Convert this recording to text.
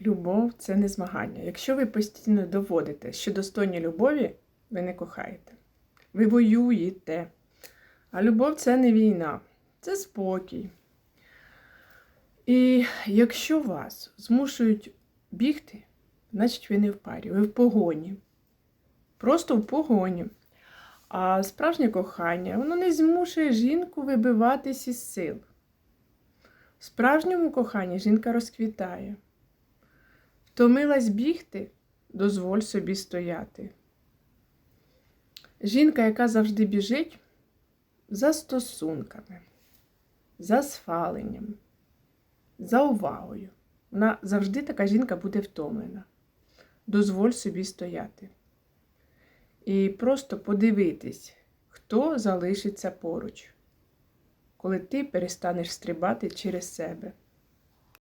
любов це не змагання. Якщо ви постійно доводите, що достойні любові, ви не кохаєте. Ви воюєте. А любов це не війна, це спокій. І якщо вас змушують бігти, значить ви не в парі, ви в погоні. Просто в погоні. А справжнє кохання, воно не змушує жінку вибиватись із сил. В справжньому коханні жінка розквітає. Втомилась бігти, дозволь собі стояти. Жінка, яка завжди біжить за стосунками, за схваленням, за увагою. Вона завжди така жінка буде втомлена. Дозволь собі стояти. І просто подивитись, хто залишиться поруч, коли ти перестанеш стрибати через себе.